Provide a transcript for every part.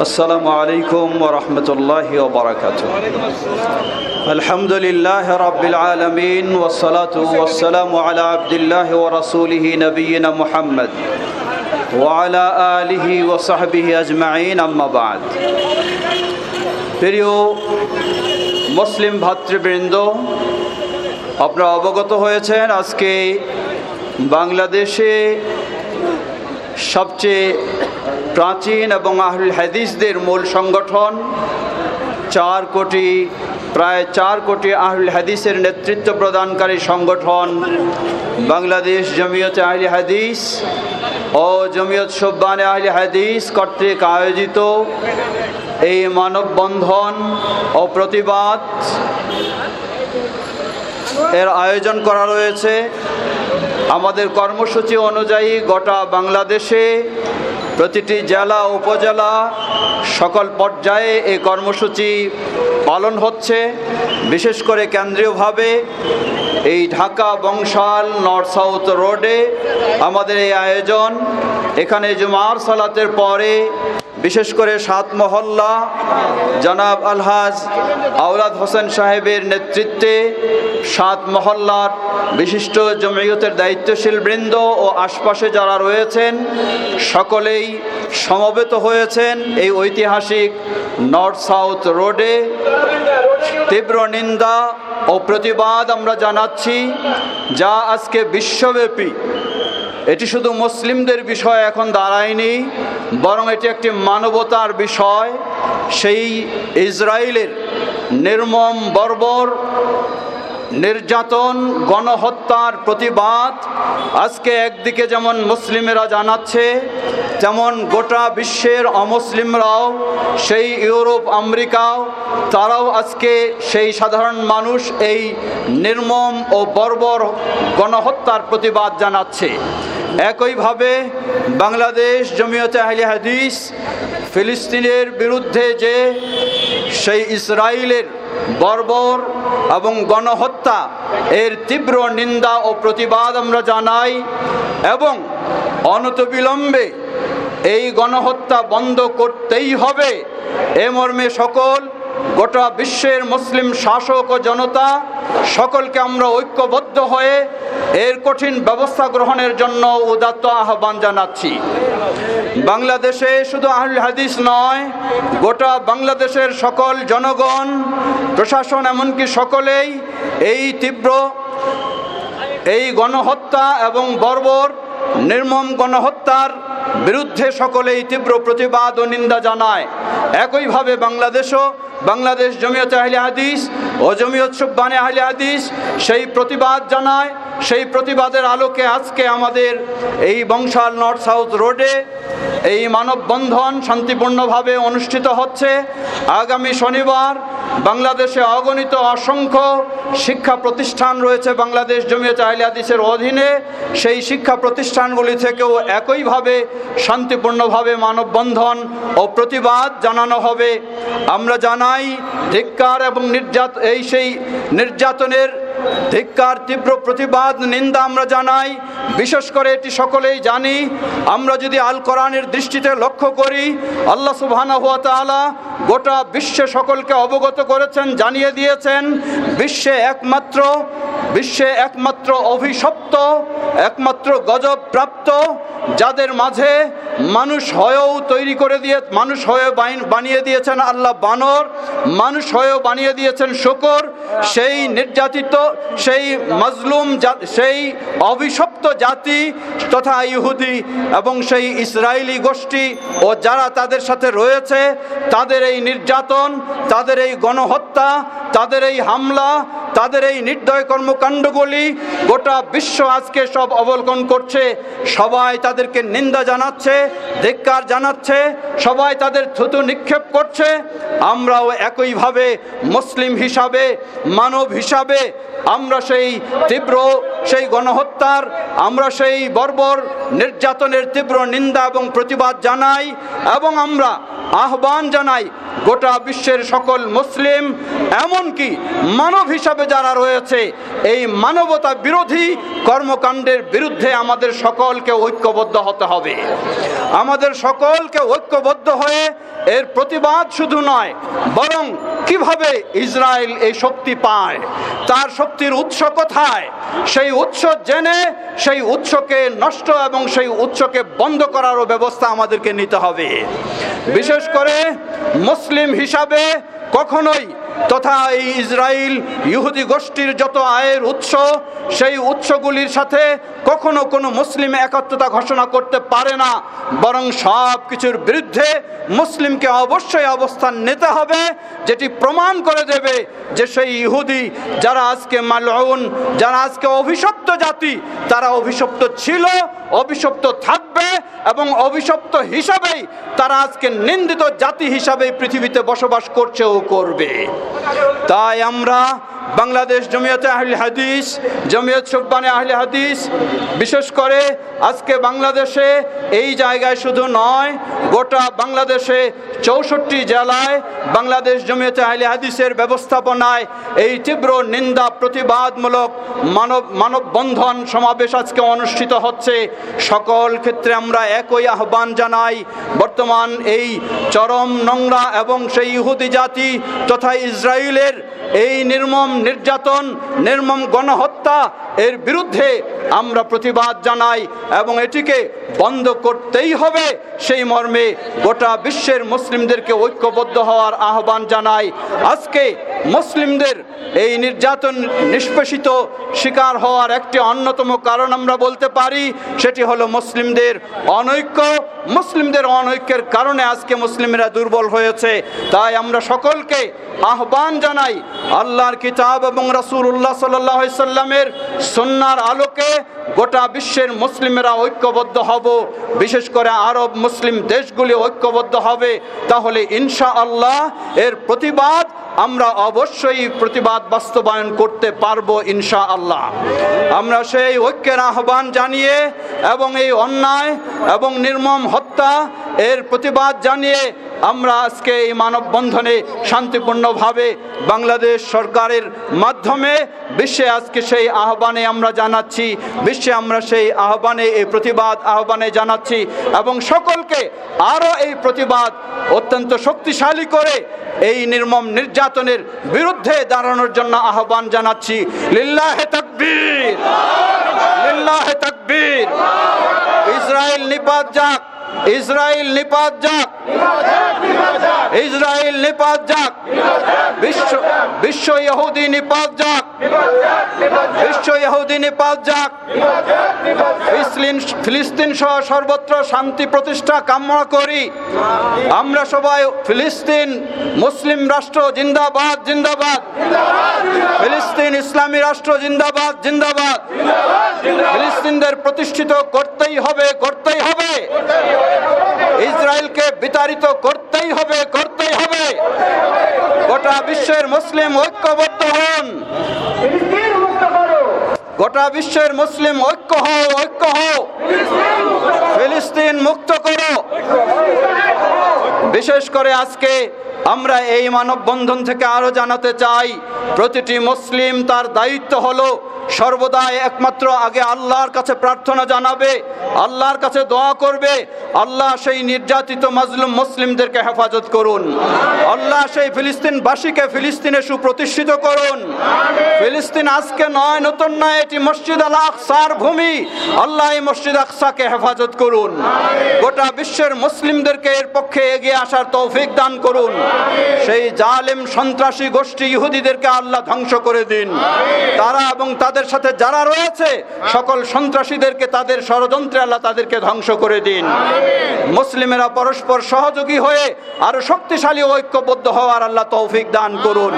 السلام عليكم ورحمة الله وبركاته الحمد لله رب العالمين والصلاة والسلام على عبد الله ورسوله نبينا محمد وعلى آله وصحبه أجمعين أما بعد প্রিয় মুসলিম ভাতৃবৃন্দ আপনারা অবগত হয়েছেন আজকে বাংলাদেশে সবচেয়ে প্রাচীন এবং আহলুল হাদিসদের মূল সংগঠন, চার কোটি, প্রায় চার কোটি আহলুল হাদিসের নেতৃত্ব প্রদানকারী সংগঠন, বাংলাদেশ জমিয়তে আহলি হাদিস ও জমিয়ত সুব্বানে আহলি হাদিস কর্তৃক আয়োজিত এই মানববন্ধন ও প্রতিবাদ এর আয়োজন করা রয়েছে। আমাদের কর্মসূচি অনুযায়ী গোটা বাংলাদেশে প্রতিটি জেলা, উপজেলা, সকল পর্যায়ে এই কর্মসূচি পালন হচ্ছে। বিশেষ করে কেন্দ্রীয়ভাবে এই ঢাকা বংশাল নর্থ সাউথ রোডে আমাদের এই আয়োজন। এখানে জুমার সালাতের পরে বিশেষ করে সাত মহল্লা জনাব আলহাজ আওলাদ হোসেন সাহেবের নেতৃত্বে সাত মহল্লার বিশিষ্ট জমিয়তের দায়িত্বশীল বৃন্দ ও আশপাশে যারা রয়েছেন, সকলেই সমবেত হয়েছেন এই ঐতিহাসিক নর্থ সাউথ রোডে। তীব্র নিন্দা ও প্রতিবাদ আমরা জানাচ্ছি, যা আজকে বিশ্বব্যাপী এটি শুধু মুসলিমদের বিষয় এখন দাঁড়ায়নি, বরং এটি একটি মানবতার বিষয়। সেই ইসরায়েলের নির্মম বর্বর, নির্যাতন, গণহত্যার প্রতিবাদ আজকে একদিকে যেমন মুসলিমেরা জানাচ্ছে তেমন গোটা বিশ্বের অমুসলিমরাও, সেই ইউরোপ, আমেরিকাও, তারাও আজকে সেই সাধারণ মানুষ এই নির্মম ও বর্বর গণহত্যার প্রতিবাদ জানাচ্ছে। একইভাবে বাংলাদেশ জমিয়তে আহলি হাদিস ফিলিস্তিনের বিরুদ্ধে যে সেই ইসরায়েলের বর্বর এবং গণহত্যা এর তীব্র নিন্দা ও প্রতিবাদ আমরা জানাই এবং অনতবিলম্বে এই গণহত্যা বন্ধ করতেই হবে এ মর্মে সকল গোটা বিশ্বের মুসলিম শাসক ও জনতা সকলকে আমরা ঐক্যবদ্ধ হয়ে এর কঠিন ব্যবস্থা গ্রহণের জন্য উদাত্ত আহ্বান জানাচ্ছি। বাংলাদেশে শুধু আহুল হাদিস নয়, গোটা বাংলাদেশের সকল জনগণ, প্রশাসন এমনকি সকলেই এই তীব্র এই গণহত্যা এবং বর্বর নির্মম গণহত্যার বিরুদ্ধে সকলেই তীব্র প্রতিবাদ ও নিন্দা জানায়। একইভাবে বাংলাদেশও বাংলাদেশ জমিয়ত আহলে হাদিস ও জমিয়ত সুব্বানে আহলে হাদিস সেই প্রতিবাদ জানায়, সেই প্রতিবাদের আলোকে আজকে আমাদের এই বংশাল নর্থ সাউথ রোডে এই মানববন্ধন শান্তিপূর্ণভাবে অনুষ্ঠিত হচ্ছে। আগামী শনিবার বাংলাদেশে অগণিত অসংখ্য শিক্ষা প্রতিষ্ঠান রয়েছে বাংলাদেশ জমিয়ত আহলে হাদিসের অধীনে। সেই শিক্ষা প্রতিষ্ঠানগুলি থেকেও একইভাবে শান্তিপূর্ণভাবে মানববন্ধন ও প্রতিবাদ জানানো হবে। আমরা জানাই ধিক্কার এবং নির্যাত এই সেই নির্যাতনের ধিক্কার, তীব্র প্রতিবাদ, নিন্দা আমরা জানাই। বিশেষ করে এটি সকলেই জানি। আমরা যদি আল কোরআনের দৃষ্টিতে লক্ষ্য করি, আল্লাহ সুবহানা হুয়া তাআলা গোটা বিশ্বে সকলকে অবগত করেছেন, জানিয়ে দিয়েছেন, বিশ্বে একমাত্র বিশ্বে একমাত্র অভিশপ্ত, একমাত্র গজব প্রাপ্ত, যাদের মাঝে মানুষ হয়েও তৈরি করে দিয়ে, মানুষ হয়ে বানিয়ে দিয়েছেন আল্লাহ বানর, মানুষ হয়েও বানিয়ে দিয়েছেন শকর, সেই নির্যাতিত, সেই মজলুম সেই অভিশপ্ত জাতি তথা ইহুদি এবং সেই ইসরায়েলি গোষ্ঠী ও যারা তাদের সাথে রয়েছে, তাদের এই নির্যাতন, তাদের এই গণহত্যা তাদের এই হামলা, তাদের এই নির্দয় কর্মকাণ্ডগুলি গোটা বিশ্ব আজকে সব অবলোকন করছে। সবাই তাদেরকে নিন্দা জানাচ্ছে, ধিক্কার জানাচ্ছে, সবাই তাদের থুতু নিক্ষেপ করছে। আমরাও একইভাবে মুসলিম হিসাবে, মানব হিসাবে, আমরা সেই তীব্র সেই গণহত্যার, আমরা সেই বর্বর নির্যাতনের তীব্র নিন্দা এবং প্রতিবাদ জানাই এবং আমরা আহ্বান জানাই গোটা বিশ্বের সকল মুসলিম, এমনকি মানব হিসাবে যারা রয়েছে, এই মানবতা বিরোধী কর্মকাণ্ডের বিরুদ্ধে আমাদের সকলকে ঐক্যবদ্ধ হতে হবে। আমাদের সকলকে ঐক্যবদ্ধ হয়ে এর প্রতিবাদ শুধু নয়, বরং কীভাবে ইসরায়েল এই শক্তি পায়, তার শক্তির উৎস কোথায়, সেই উৎস জেনে, সেই উৎসকে নষ্ট এবং সেই উৎসকে বন্ধ করারও ব্যবস্থা আমাদেরকে নিতে হবে। বিশেষ করে মুসলিম হিসাবে কখনোই তথা এই ইসরায়েল ইহুদি গোষ্ঠীর যত আয়ের উৎস, সেই উৎসগুলির সাথে কখনো কোনো মুসলিম একাত্মতা ঘোষণা করতে পারে না। বরং সব কিছুর বিরুদ্ধে মুসলিমকে অবশ্যই অবস্থান নিতে হবে, যেটি প্রমাণ করে দেবে যে সেই ইহুদি যারা আজকে মালউন, যারা আজকে অভিশপ্ত জাতি, তারা অভিশপ্ত ছিল, অভিশপ্ত থাকবে। এবং অভিশপ্ত হিসাবেই তারা আজকে নিন্দিত জাতি হিসাবে পৃথিবীতে বসবাস করছে ও করবে। তাই আমরা বাংলাদেশ জমিয়তে আহলে হাদিস, জমিয়ত সুব্বানে আহলে হাদিস, বিশেষ করে আজকে বাংলাদেশে এই জায়গায় শুধু নয়, গোটা বাংলাদেশে চৌষট্টি জেলায় বাংলাদেশ জমিয়তে আহলে হাদিসের ব্যবস্থাপনায় এই তীব্র নিন্দা প্রতিবাদমূলক মানব, মানববন্ধন সমাবেশ আজকে অনুষ্ঠিত হচ্ছে। সকল ক্ষেত্রে আমরা একই আহ্বান জানাই, বর্তমান এই চরম নোংরা এবং সেই ইহুদি জাতি তথা ইসরায়েলের এই নির্মম নির্যাতন, নির্মম গণহত্যা, এর বিরুদ্ধে আমরা প্রতিবাদ জানাই এবং এটিকে বন্ধ করতেই হবে। সেই মর্মে গোটা বিশ্বের মুসলিমদেরকে ঐক্যবদ্ধ হওয়ার আহ্বান জানাই। আজকে মুসলিমদের এই নির্যাতন নিষ্পেষিত শিকার হওয়ার একটি অন্যতম কারণ আমরা বলতে পারি, সেটি হলো মুসলিমদের অনৈক্য, মুসলিমদের অনৈক্যের কারণে আজকে মুসলিমরা দুর্বল হয়েছে। তাই আমরা সকলকে আহ্বান জানাই, আল্লাহর কিতাব এবং রাসূলুল্লাহ সাল্লাহ সাল্লামের সন্ন্যার আলোকে গোটা বিশ্বের মুসলিমেরা ঐক্যবদ্ধ হব। বিশেষ করে আরব মুসলিম দেশগুলি ঐক্যবদ্ধ হবে। তাহলে ইনশা আল্লাহ এর প্রতিবাদ আমরা অবশ্যই প্রতিবাদ বাস্তবায়ন করতে পারব ইনশা আল্লাহ আমরা সেই ঐক্যের আহ্বান জানিয়ে এবং এই অন্যায় এবং নির্মম হত্যা এর প্রতিবাদ জানিয়ে আমরা আজকে এই মানববন্ধনে শান্তিপূর্ণভাবে বাংলাদেশ সরকারের মাধ্যমে বিশ্বে আজকে সেই আহ্বানে আমরা জানাচ্ছি, বিশ্বে আমরা সেই আহ্বানে, এই প্রতিবাদ আহ্বানে জানাচ্ছি এবং সকলকে আরও এই প্রতিবাদ অত্যন্ত শক্তিশালী করে এই নির্মম নির্যাতনের বিরুদ্ধে দাঁড়ানোর জন্য আহ্বান জানাচ্ছি। লিল্লাহে তাকবীর! লিল্লাহে তাকবীর! ইসরায়েল নিপাত যাক ইসরায়েল নিপাত যাক। ইসরায়েল নিপাত যাক বিশ্ব বিশ্ব ইহুদি নিপাত যাক। বিশ্ব ইহুদি নিপাত যাক। ফিলিস্তিন সহ সর্বত্র শান্তি প্রতিষ্ঠা কামনা করি। আমরা সবাই ফিলিস্তিন মুসলিম রাষ্ট্র জিন্দাবাদ জিন্দাবাদ। ফিলিস্তিন ইসলামী রাষ্ট্র জিন্দাবাদ জিন্দাবাদ। ফিলিস্তিনদের প্রতিষ্ঠিত করতেই হবে করতেই হবে। ইসরায়েলকে বিতাড়িত করতেই হবে করতেই হবে। গোটা বিশ্বের মুসলিম ঐক্যবদ্ধ হন। গোটা বিশ্বের মুসলিম ঐক্য হও ঐক্য হও। ফিলিস্তিন মুক্ত করো। বিশেষ করে আজকে আমরা এই মানববন্ধন থেকে আরও জানাতে চাই, প্রতিটি মুসলিম তার দায়িত্ব হলো সর্বদাই একমাত্র আগে আল্লাহর কাছে প্রার্থনা জানাবে, আল্লাহর কাছে দোয়া করবে, আল্লাহ সেই নির্যাতিত মাজলুম মুসলিমদেরকে হেফাজত করুন। আল্লাহ সেই ফিলিস্তিনবাসীকে ফিলিস্তিনে সুপ্রতিষ্ঠিত করুন। ফিলিস্তিন আজকে নয়, নতুন নয়, এটি মসজিদ আল আকসার ভূমি। আল্লাহ এই মসজিদ আকসাকে হেফাজত করুন। গোটা বিশ্বের মুসলিমদেরকে এর পক্ষে এগিয়ে আসার তৌফিক দান করুন। সেই জালেম সন্ত্রাসী গোষ্ঠী ইহুদিদেরকে আল্লাহ ধ্বংস করে দিন। তারা এবং তাদের সাথে যারা রয়েছে সকল সন্ত্রাসীদেরকে তাদের ষড়যন্ত্রে আল্লাহ তাদেরকে ধ্বংস করে দিন। মুসলিমেরা পরস্পর সহযোগী হয়ে আরও শক্তিশালী ঐক্যবদ্ধ হওয়ার আল্লাহ তৌফিক দান করুন।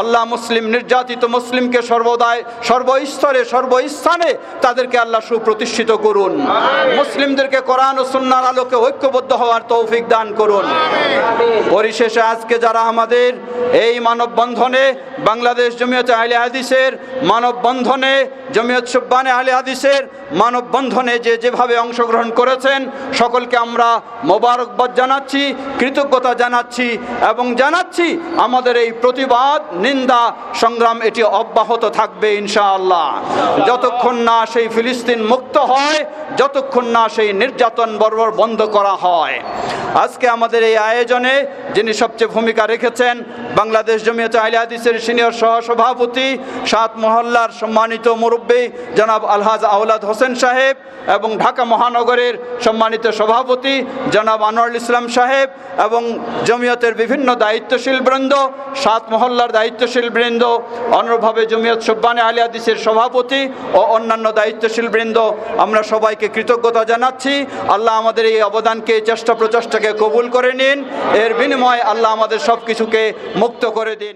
আল্লাহ মুসলিম নির্যাতিত মুসলিমকে সর্বদাই সর্বস্তরে সর্বস্থানে তাদেরকে আল্লাহ সুপ্রতিষ্ঠিত করুন। মুসলিমদেরকে কোরআন ও সুন্নার আলোকে ঐক্যবদ্ধ হওয়ার তৌফিক দান করুন। পরিশেষে আজকে যারা আমাদের এই মানববন্ধনে বাংলাদেশ জমিয়ত আহলে হাদিসের মানববন্ধনে জমিয়ত সুব্বানে আহলে হাদিসের মানববন্ধনে যে যেভাবে অংশগ্রহণ করেছেন সকলকে আমরা মোবারকবাদ জানাচ্ছি কৃতজ্ঞতা জানাচ্ছি এবং জানাচ্ছি আমাদের এই প্রতিবাদ নিন্দা, সংগ্রাম, এটি অব্যাহত থাকবে ইনশাআল্লাহ। যতক্ষণ না সেই ফিলিস্তিন মুক্ত হয়, যতক্ষণ না সেই নির্যাতন বর্বর বন্ধ করা হয়। আজকে আমাদের এই আয়োজনে যিনি সবচেয়ে ভূমিকা রেখেছেন বাংলাদেশ জমিয়ত আহলে হাদিসের সিনিয়র সহসভাপতি, সাত মহল্লার সম্মানিত মুরব্বী জনাব আলহাজ আওলাদ হোসেন সাহেব এবং ঢাকা মহানগরের সম্মানিত সভাপতি জনাব আনোয়ারুল ইসলাম সাহেব এবং জমিয়তের বিভিন্ন দায়িত্বশীল বৃন্দ, সাত মহল্লার দায়িত্বশীল বৃন্দ অনুরূপভাবে জমিয়ত সুব্বানে আলী আদিসের সভাপতি ও অন্যান্য দায়িত্বশীল বৃন্দ, আমরা সবাইকে কৃতজ্ঞতা জানাচ্ছি। আল্লাহ আমাদের এই অবদানকে, চেষ্টা প্রচেষ্টাকে কবুল করে নিন। এর বিনিময়ে আল্লাহ আমাদের সব কিছুকে মুক্ত করে দিন।